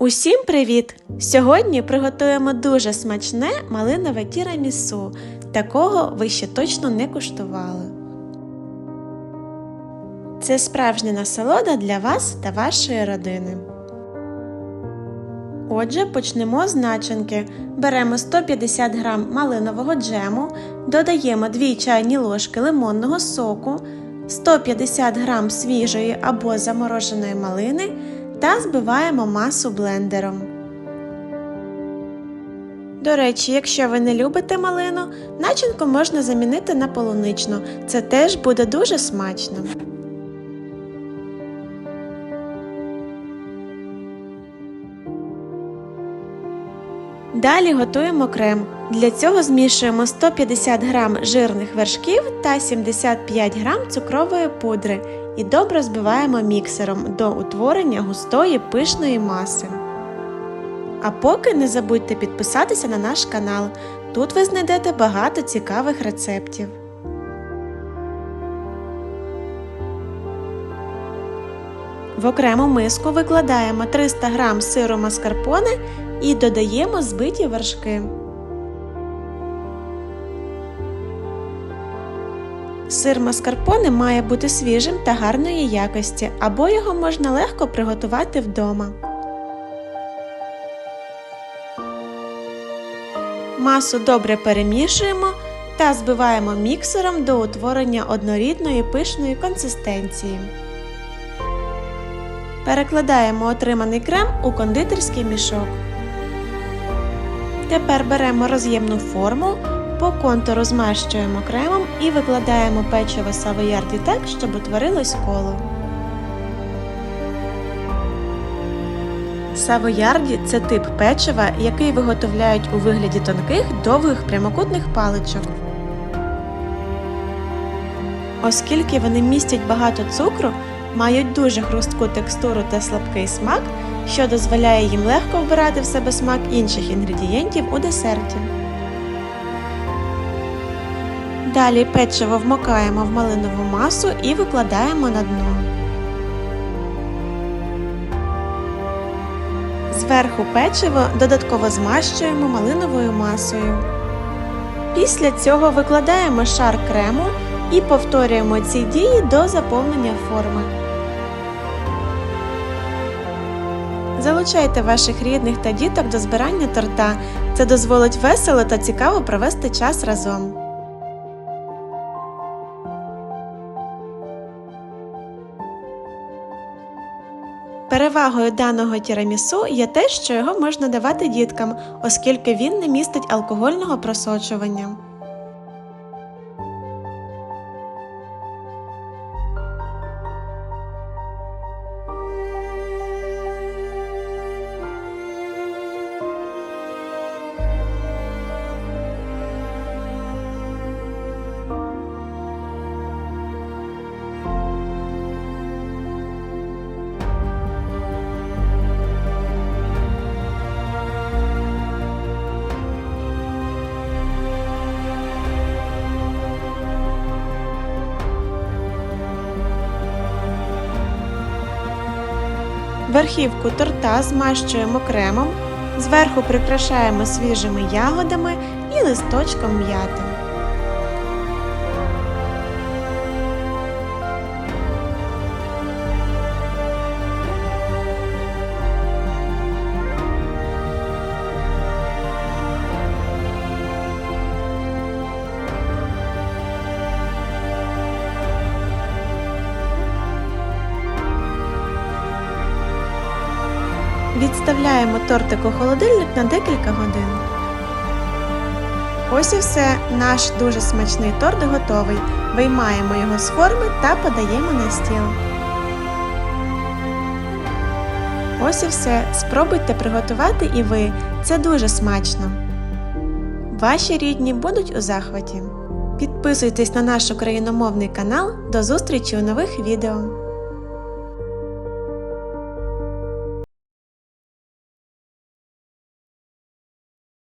Усім привіт! Сьогодні приготуємо дуже смачне малинове тірамісу. Такого ви ще точно не куштували. Це справжня насолода для вас та вашої родини. Отже, почнемо з начинки. Беремо 150 г малинового джему, додаємо 2 чайні ложки лимонного соку, 150 г свіжої або замороженої малини та збиваємо масу блендером. До речі, якщо ви не любите малину, начинку можна замінити на полуничну. Це теж буде дуже смачно. Далі готуємо крем. Для цього змішуємо 150 г жирних вершків та 75 г цукрової пудри і добре збиваємо міксером до утворення густої пишної маси. А поки не забудьте підписатися на наш канал. Тут ви знайдете багато цікавих рецептів. В окрему миску викладаємо 300 г сиру маскарпоне і додаємо збиті вершки. Сир маскарпоне має бути свіжим та гарної якості, або його можна легко приготувати вдома. Масу добре перемішуємо та збиваємо міксером до утворення однорідної пишної консистенції. Перекладаємо отриманий крем у кондитерський мішок. Тепер беремо роз'ємну форму, по контуру змащуємо кремом і викладаємо печиво савоярді так, щоб утворилось коло. Савоярді це тип печива, який виготовляють у вигляді тонких довгих прямокутних паличок. Оскільки вони містять багато цукру, мають дуже хрустку текстуру та слабкий смак, що дозволяє їм легко вбирати в себе смак інших інгредієнтів у десерті. Далі печиво вмокаємо в малинову масу і викладаємо на дно. Зверху печиво додатково змащуємо малиновою масою. Після цього викладаємо шар крему і повторюємо ці дії до заповнення форми. Залучайте ваших рідних та діток до збирання торта. Це дозволить весело та цікаво провести час разом. Перевагою даного тірамісу є те, що його можна давати діткам, оскільки він не містить алкогольного просочування. Верхівку торта змащуємо кремом, зверху прикрашаємо свіжими ягодами і листочком м'яти. Відставляємо тортик у холодильник на декілька годин. Ось і все, наш дуже смачний торт готовий. Виймаємо його з форми та подаємо на стіл. Ось і все. Спробуйте приготувати і ви. Це дуже смачно. Ваші рідні будуть у захваті. Підписуйтесь на наш україномовний канал. До зустрічі у нових відео!